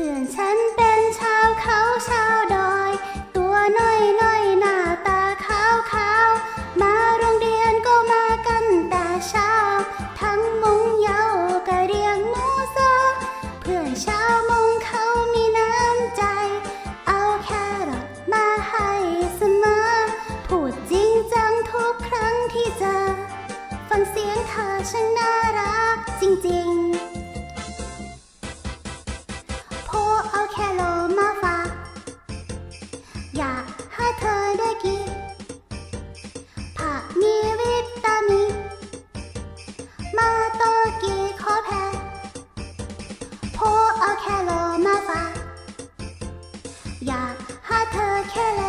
พื่อนฉันเป็นชาวเขาชาวดอย ตัวน้อยน้อยหน้าตาขาวขาวมาโรงเรียนก็มากันแต่เช้า ทั้งมุงเยาก็เรียงมูซอเพื่อนชาวมุงเขามีน้ำใจ เอาแครอทมาให้เสมอ พูดจริงจังทุกครั้งที่เจอ ฟังเสียงเธอช่างน่ารักจริงๆ อยากให้เธอแค่แล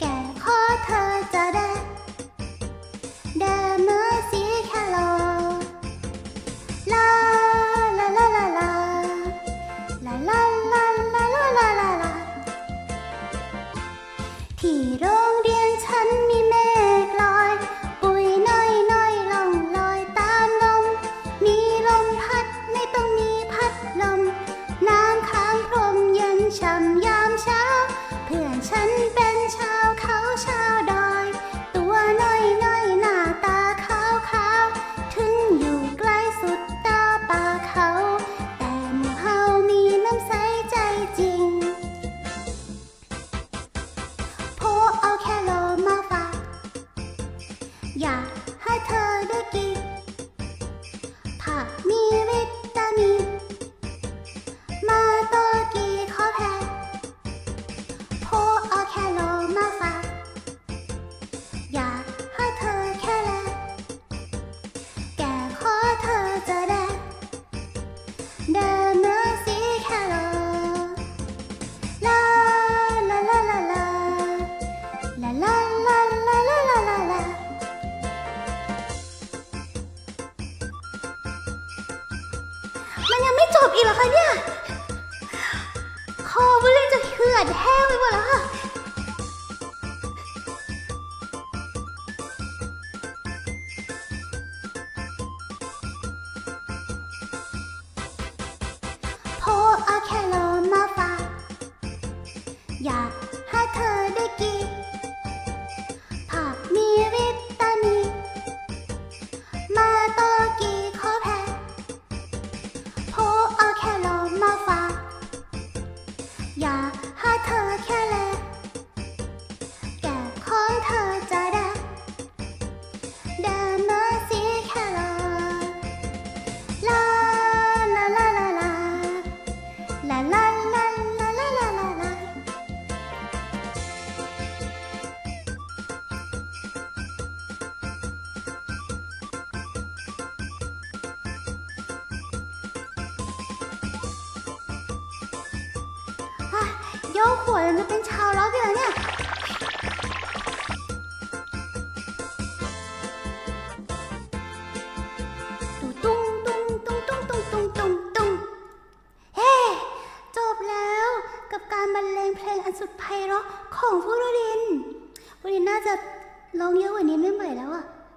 แก่ขอเธอจะได้เดเมื่อสีแคโลลาลาลาลาลาลาลาลาลาลาลาลาลาที่โร 呀，还偷了鸡。 อีกเหรอคะเนี่ย คอมันเลยจะเหือดแห้งไปหมดแล้วค่ะ 呀哈特了天！ โยกหัวจนะเป็นชาวล็อกอยู่แล้วเนี่ยตุ้งตุ้งตุ้งตุ้งตุ้งตุ้งตุ้งตุ้งเฮ้ จบแล้วกับการบรรเลงเพลงอันสุดไพเราะของผู้รินผู้รินน่าจะร้องเยอะกว่านี้ไม่ไหวแล้วอะ